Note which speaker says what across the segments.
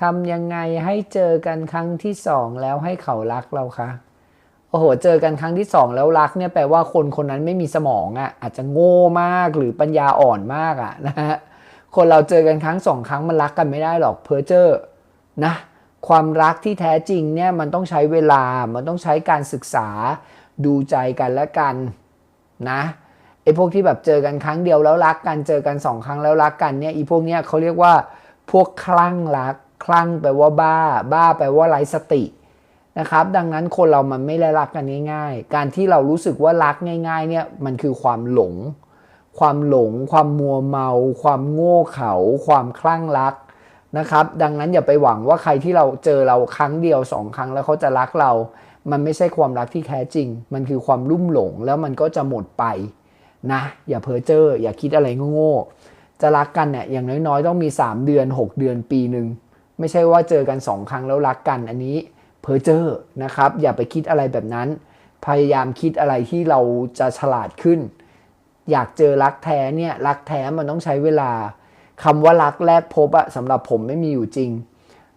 Speaker 1: ทำยังไงให้เจอกันครั้งที่สองแล้วให้เขารักเราคะโอ้โห เจอกันครั้งที่สองแล้วรักเนี่ยแปลว่าคนคนนั้นไม่มีสมองอะ่ะ อาจจะโง่มากหรือปัญญาอ่อนมากอะ่ะนะฮะ คนเราเจอกันครั้งสองครั้งมันรักกันไม่ได้หรอกเพอเจอร์นะ ความรักที่แท้จริงเนี่ยมันต้องใช้เวลา มันต้องใช้การศึกษาดูใจกันและกันนะไอ้พวกที่แบบเจอกันครั้งเดียวแล้วรักกัน เจอกันสองครั้งแล้วรักกันเนี่ยอีพวกเนี้ยเขาเรียกว่าพวกคลั่งรัก คลั่งแปลว่าบ้า บ้าแปลว่าไร้สตินะครับ ดังนั้นคนเรามันไม่ได้รักกันง่ายๆ การที่เรารู้สึกว่ารักง่าย ๆ เนี่ยมันคือความหลง ความหลง ความมัวเมา ความโง่เขลาความคลั่งรักนะครับ ดังนั้นอย่าไปหวังว่าใครที่เราเจอเราครั้งเดียวสองครั้งแล้วเขาจะรักเรา มันไม่ใช่ความรักที่แท้จริง มันคือความลุ่มหลงแล้วมันก็จะหมดไปนะอย่าเพ้อเจ้ออย่าคิดอะไรโง่ๆจะรักกันเนี่ยอย่างน้อยๆ ต้องมี 3 เดือน 6 เดือนปีหนึ่ง ไม่ใช่ว่าเจอกัน 2 ครั้งแล้วรักกันอันนี้เพ้อเจ้อนะครับ อย่าไปคิดอะไรแบบนั้น พยายามคิดอะไรที่เราจะฉลาดขึ้น อยากเจอรักแท้เนี่ยรักแท้มันต้องใช้เวลาคำว่ารักแรกพบอะสำหรับผมไม่มีอยู่จริง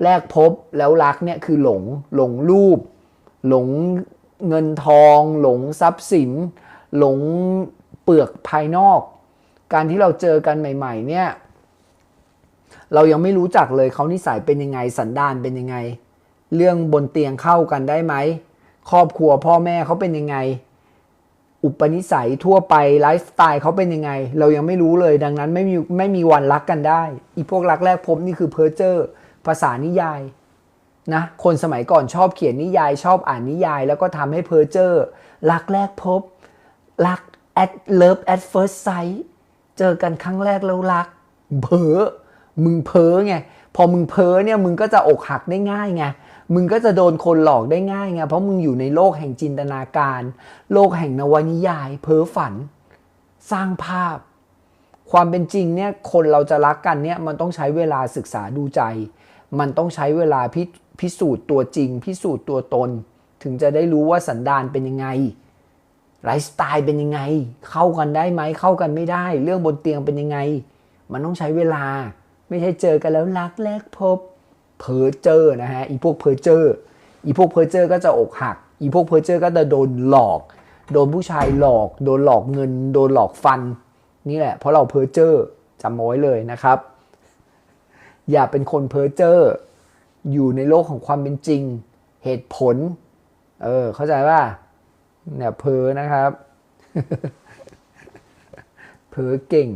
Speaker 1: แรกพบแล้วรักเนี่ยคือหลงหลงรูป หลงเงินทอง หลงทรัพย์สิน หลงเปลือกภายนอก การที่เราเจอกันใหม่ ๆ เนี่ย เรายังไม่รู้จักเลยเขานิสัยเป็นยังไงสันดานเป็นยังไง เรื่องบนเตียงเข้ากันได้ไหมครอบครัวพ่อแม่เขาเป็นยังไง อุปนิสัยทั่วไปไลฟ์สไตล์เขาเป็นยังไง เรายังไม่รู้เลยดังนั้นไม่มีไม่มีวันรักกันได้ อีพวกรักแรกพบนี่คือเพอร์เจอร์ภาษานิยายนะคนสมัยก่อนชอบเขียนนิยายชอบอ่านนิยาย แล้วก็ทำให้เพอเจอร์รักแรกพบ รัก at love at first sight เจอกันครั้งแรกแล้วรักเพ้อ มึงเพ้อไงพอมึงเพ้อเนี่ยมึงก็จะอกหักได้ง่ายไงมึงก็จะโดนคนหลอกได้ง่ายไงเพราะมึงอยู่ในโลกแห่งจินตนาการ โลกแห่งนวนิยาย เพ้อฝัน สร้างภาพ ความเป็นจริงเนี่ยคนเราจะรักกันเนี่ยมันต้องใช้เวลาศึกษาดูใจ มันต้องใช้เวลาพิพิสูจน์ตัวจริง พิสูจน์ตัวตน ถึงจะได้รู้ว่าสันดานเป็นยังไงไลฟ์สไตล์เป็นยังไง เข้ากันได้ไหมเข้ากันไม่ได้ เรื่องบนเตียงเป็นยังไง มันต้องใช้เวลา ไม่ใช่เจอกันแล้วรักแรกพบเพอเจอร์นะฮะอีพวกเพอเจอร์อีพวกเพอเจอร์ก็จะอกหัก อีพวกเพอเจอร์ก็จะโดนหลอก โดนผู้ชายหลอก โดนหลอกเงิน โดนหลอกฟัน นี่แหละ เพราะเราเพอเจอร์จำไว้เลยนะครับ อย่าเป็นคนเพอเจออยู่ในโลกของความเป็นจริง เหตุผล เออ เข้าใจป่ะเนี่ยเพอนะครับ เพอเก่ง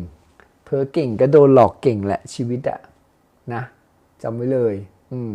Speaker 1: เพ้อเก่งก็โดนหลอกเก่งแหละชีวิตอะนะจำไว้เลย อืม